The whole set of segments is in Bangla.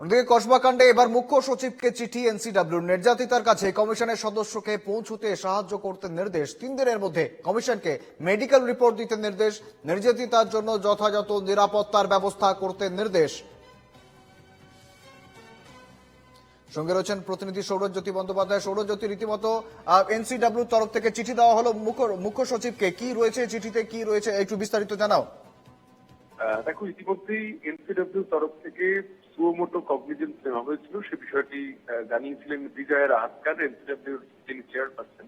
অন্যদিকে কসবা কাণ্ডে এবার মুখ্য সচিবকে চিঠি এনসিডব্লিউ নির্যাতিতার কাছে কমিশনের সদস্যকে পৌঁছতে সাহায্য করতে নির্দেশ। তিন দিনের মধ্যে কমিশনকে মেডিকেল রিপোর্ট দিতে নির্দেশ। নির্যাতিতার জন্য যথাযথ নিরাপত্তার ব্যবস্থা করতে নির্দেশ। সঙ্গে রয়েছেন প্রতিনিধি সৌরজ্যোতি বন্দ্যোপাধ্যায়। সৌরজ্যোতি, রীতিমতো এনসিডব্লিউ তরফ থেকে চিঠি দেওয়া হলো। মুখ্য মুখ্য সচিবকে কি রয়েছে চিঠিতে, কি রয়েছে, একটু বিস্তারিত জানাও। দেখো, ইতিমধ্যেই এনসিডব্লিউ তরফ থেকে সুমোটো কগনিজেন্স নেওয়া হয়েছিল। সে বিষয়টি জানিয়েছিলেন বিজয় রাহাতকার এনসিডব্লিউর যিনি চেয়ারপারসন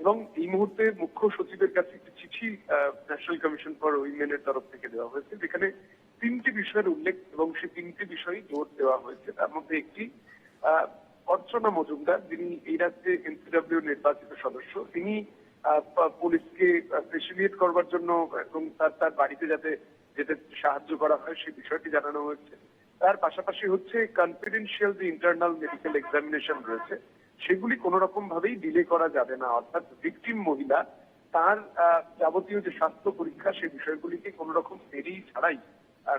এবং এই মুহূর্তে মুখ্য সচিবের কাছে একটি চিঠি ন্যাশনাল কমিশন ফর উইমেনের তরফ থেকে দেওয়া হয়েছে, যেখানে তিনটি বিষয়ের উল্লেখ এবং সেই তিনটি বিষয় জোর দেওয়া হয়েছে। তার মধ্যে একটি অর্চনা মজুমদার, যিনি এই রাজ্যে এনসিডব্লিউ নির্বাচিত সদস্য, তিনি পুলিশকে ফেসিলিয়েট করবার জন্য, এবং তার তার বাড়িতে যাতে যেতে সাহায্য করা হয়, সেই বিষয়টি জানানো হয়েছে। তার পাশাপাশি হচ্ছে কনফিডেন্সিয়াল যে ইন্টারনাল মেডিকেল এক্সামিনেশন রয়েছে, সেগুলি কোনো রকম ভাবেই ডিলে করা যাবে না। অর্থাৎ ভিকটিম মহিলা তার যাবতীয় যে স্বাস্থ্য পরীক্ষা সেই বিষয়গুলিকে কোনো রকম দেরি ছাড়াই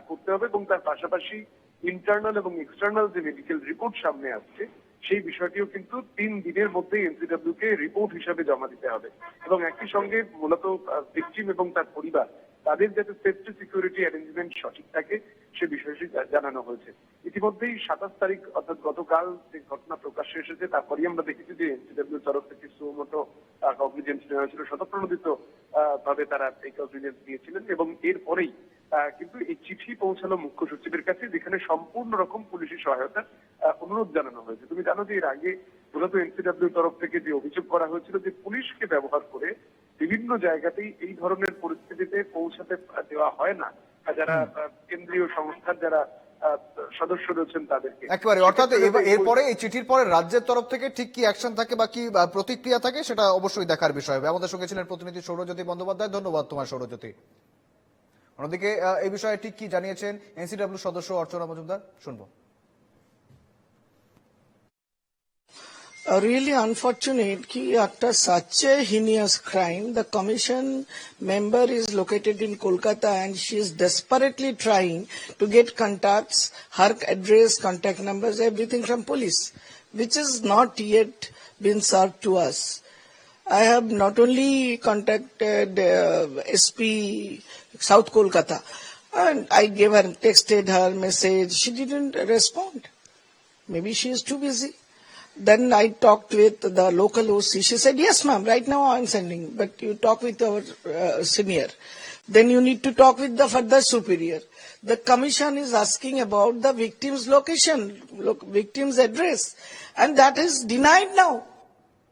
করতে হবে এবং তার পাশাপাশি ইন্টারনাল এবং এক্সটার্নাল যে মেডিকেল রিপোর্ট সামনে আসছে, সেই বিষয়টিও কিন্তু তিন দিনের মধ্যে এনসিডব্লিউ কে রিপোর্ট হিসাবে জমা দিতে হবে। এবং একই সঙ্গে মূলত ভিকটিম এবং তার পরিবার তাদের যাতে সেফটি সিকিউরিটি অ্যারেঞ্জমেন্ট সঠিক থাকে, সে বিষয়টি জানানো হয়েছে। ইতিমধ্যেই সাতাশ তারিখ, অর্থাৎ গতকাল যে ঘটনা প্রকাশ্যে এসেছে, তারপরেই আমরা দেখেছি যে এনসিডব্লিউ তরফ থেকে সুমতো কগনিজেন্স নেওয়া হয়েছিল স্বতঃপ্রণোদিত ভাবে তারা এই কগনিজেন্স দিয়েছিলেন এবং এরপরেই কিন্তু এই চিঠি পৌঁছালো মুখ্য সচিবের কাছে, যেখানে সম্পূর্ণ রকম পুলিশি সহায়তার অনুরোধ জানানো হয়েছে। তুমি জানো যে এর আগে মূলত এনসিডব্লিউ তরফ থেকে যে অভিযোগ করা হয়েছিল যে পুলিশকে ব্যবহার করে বিভিন্ন জায়গাতেই এই ধরনের পরিস্থিতিতে পৌঁছাতে দেওয়া হয় না। যারা কেন্দ্রীয় সংস্থার যারা সদস্য রয়েছেন তাদেরকে। একেবারে অর্থাৎ এরপরে এই চিঠির পরে রাজ্যের তরফ থেকে ঠিক কি অ্যাকশন থাকে বা কি প্রতিক্রিয়া থাকে সেটা অবশ্যই দেখার বিষয় হবে। আমাদের সঙ্গে ছিলেন প্রতিনিধি সৌরজ্যোতি বন্দ্যোপাধ্যায়। ধন্যবাদ তোমার সৌরজ্যোতি। অন্যদিকে এই বিষয়ে ঠিক কি জানিয়েছেন এনসিডব্লিউ সদস্য অর্চনা মজুমদার? শুনব। Really unfortunate कि after such a heinous crime, the commission member is located in Kolkata and she is desperately trying to get contacts, her address, contact numbers, everything from police, which is not yet been served to us. I have not only contacted uh, SP South Kolkata, and I gave her, texted her message. She didn't respond. Maybe she is too busy. Then I talked with the local OC. She said, yes, ma'am, right now I'm sending, but you talk with our uh, senior. Then you need to talk with the further superior. The commission is asking about the victim's location, victim's address, and that is denied now.